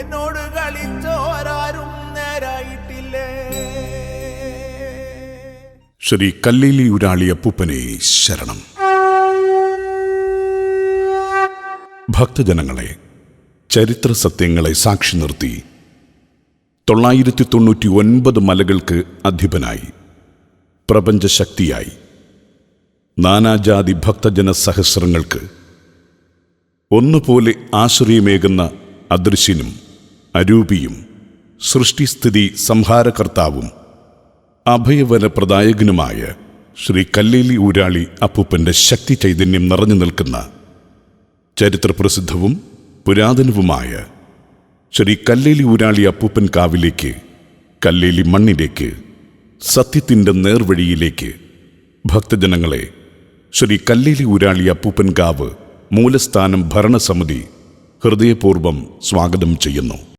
എന്നോട് കളിച്ചോരാരും നേരായിട്ടില്ലേ? ശ്രീ കല്ലേലി ഉരാളി അപ്പൂപ്പനെ ശരണം. ഭക്തജനങ്ങളെ ചരിത്ര സത്യങ്ങളെ സാക്ഷി നിർത്തി തൊള്ളായിരത്തി തൊണ്ണൂറ്റി ഒൻപത് മലകൾക്ക് അധിപനായി പ്രപഞ്ചശക്തിയായി നാനാജാതി ഭക്തജന സഹസ്രങ്ങൾക്ക് ഒന്നുപോലെ ആശ്രയമേകുന്ന അദൃശ്യനും അരൂപിയും സൃഷ്ടിസ്ഥിതി സംഹാരകർത്താവും അഭയവനപ്രദായകനുമായ ശ്രീ കല്ലേലി ഊരാളി അപ്പൂപ്പന്റെ ശക്തി ചൈതന്യം നിറഞ്ഞു നിൽക്കുന്ന ചരിത്രപ്രസിദ്ധവും പുരാതനവുമായ ശ്രീ കല്ലേലി ഊരാളി അപ്പൂപ്പൻ കാവിലേക്ക് കല്ലേലി മണ്ണിലേക്ക് സത്യത്തിന്റെ നേർവഴിയിലേക്ക് ഭക്തജനങ്ങളെ ശ്രീ കല്ലേലി ഊരാളി അപ്പൂപ്പൻ കാവ് മൂലസ്ഥാനം ഭരണസമിതി ഹൃദയപൂർവം സ്വാഗതം ചെയ്യുന്നു.